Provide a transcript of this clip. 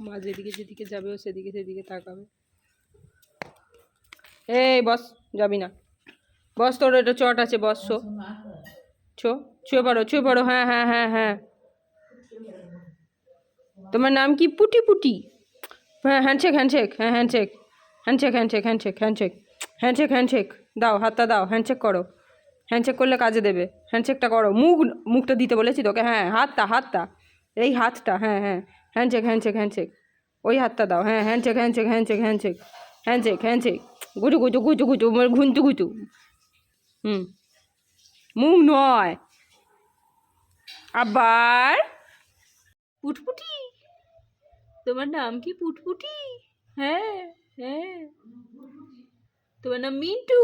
মা যেদিকে যেদিকে যাবে, ও সেদিকে সেদিকে তাকাবে। এই বস, যাবি না। বস, তোর এটা চট আছে, বস, শো। ছো ছুঁয়ে পড়ো ছুঁয়ে পড়ো হ্যাঁ হ্যাঁ হ্যাঁ হ্যাঁ। তোমার নাম কি? পুটি পুটি। হ্যাঁ হ্যান্ডশেক হ্যান্ডশেক হ্যাঁ handshake handshake handshake handshake handshake handshake handshake দাও হাতটা দাও হ্যান্ডশেক করো হ্যান্ডশেক করলে কাজে দেবে হ্যান্ডশেকটা করো মুখ মুখটা দিতে বলেছি তোকে হ্যাঁ হাতটা হাতটা এই হাতটা হ্যাঁ হ্যাঁ হ্যান্ডশেক হ্যান্ডশেক হ্যান্ডশেক ওই হাতটা দাও হ্যাঁ handshake handshake handshake handshake handshake handshake গুটু গুটু গুটু মানে ঘুনটু গুটু হুম মুখ নয় আবার পুটপুটি তোমার নাম কি পুটপুটি হ্যাঁ হ্যাঁ তোমার নাম মিন্টু